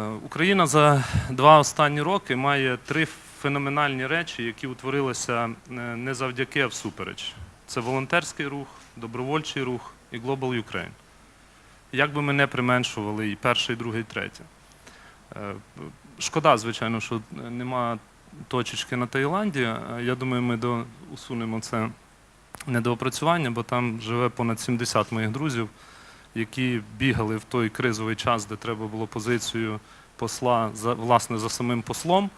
Е, Україна за два останні роки має три феноменальні речі, які утворилися е, не завдяки, а всупереч. Це волонтерський рух, добровольчий рух і Global Ukraine. Як би ми не применшували і перше, і друге, і третє. Е, Шкода, звичайно, що нема точечки на Таїланді. Я думаю, ми до, усунемо це недоопрацювання, бо там живе понад 70 моїх друзів, які бігали в той кризовий час, де треба було позицію посла за власне за самим послом,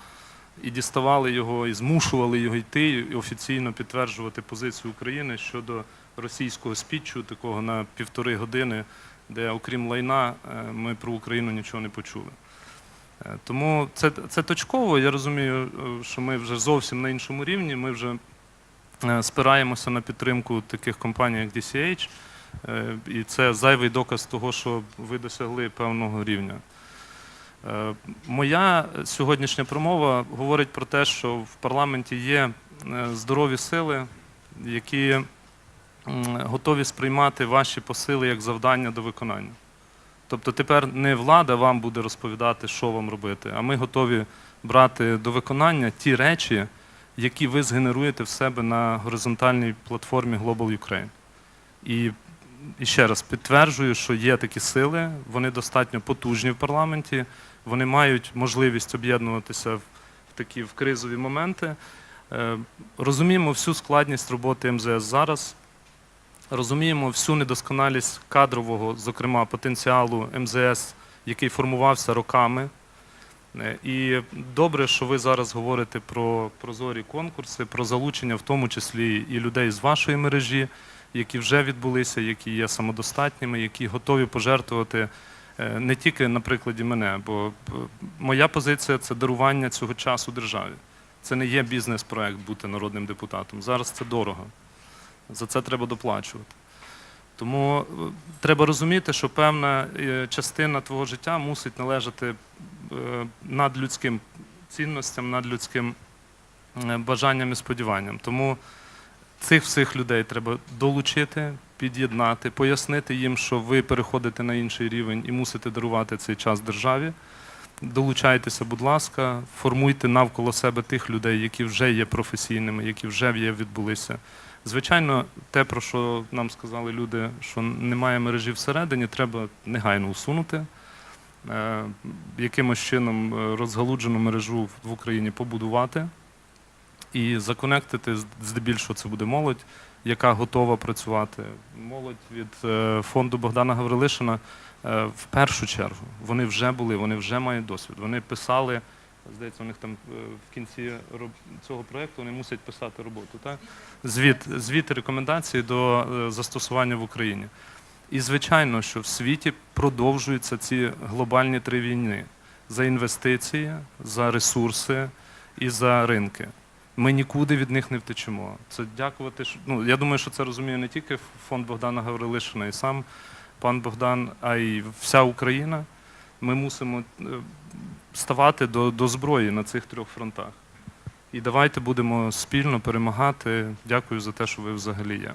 і діставали його, і змушували його йти і офіційно підтверджувати позицію України щодо російського спіччю, такого на півтори години, де, окрім лайна, е, ми про Україну нічого не почули. Е, Тому це, це точково. Я розумію, е, що ми вже зовсім на іншому рівні. Ми вже спираємося на підтримку таких компаній, як DCH, і це зайвий доказ того, що ви досягли певного рівня. Е, Моя сьогоднішня промова говорить про те, що в парламенті є е, здорові сили, які готові сприймати ваші посили як завдання до виконання. Тобто тепер не влада вам буде розповідати, що вам робити, а ми готові брати до виконання ті речі, які ви згенеруєте в себе на горизонтальній платформі Global Ukraine. І, і ще раз підтверджую, що є такі сили, вони достатньо потужні в парламенті, вони мають можливість об'єднуватися в, такі в кризові моменти. Е, розуміємо всю складність роботи МЗС зараз. Розуміємо всю недосконалість кадрового, зокрема потенціалу МЗС, який формувався роками. Е, І добре, що ви зараз говорите про прозорі конкурси, про залучення, в тому числі і людей з вашої мережі, які вже відбулися, які є самодостатніми, які готові пожертвувати е, не тільки на прикладі мене, бо моя позиція це дарування цього часу державі. Це не є бізнес-проект бути народним депутатом. Зараз це дорого. За це треба доплачувати. Тому е, треба розуміти, що певна е, частина твого життя мусить належати е, надлюдським цінностям, надлюдським е, бажанням і сподіванням. Тому цих всіх людей треба долучити, під'єднати, пояснити їм, що ви переходите на інший рівень і мусите дарувати цей час державі. Долучайтеся, будь ласка, формуйте навколо себе тих людей, які вже є професійними, які вже відбулися. Звичайно, те, про що нам сказали люди, що немає мережі всередині, треба негайно усунути. Е, якимось чином е, розгалуджену мережу в Україні побудувати і законектити, здебільшого це буде молодь, яка готова працювати. Молодь від е, фонду Богдана Гаврилишина е, в першу чергу. Вони вже були, вони вже мають досвід. Вони писали, здається, у них там е, в кінці цього проєкту вони мусять писати роботу. Так? Звіт, звіт рекомендації до застосування в Україні. І звичайно, що в світі продовжуються ці глобальні три війни за інвестиції, за ресурси і за ринки. Ми нікуди від них не втечемо. Це дякувати. Ну, я думаю, що це розуміє не тільки фонд Богдана Гаврилишина і сам пан Богдан, а й вся Україна. Ми мусимо е, ставати до, до зброї на цих трьох фронтах. І давайте будемо спільно перемагати. Дякую за те, що ви взагалі є.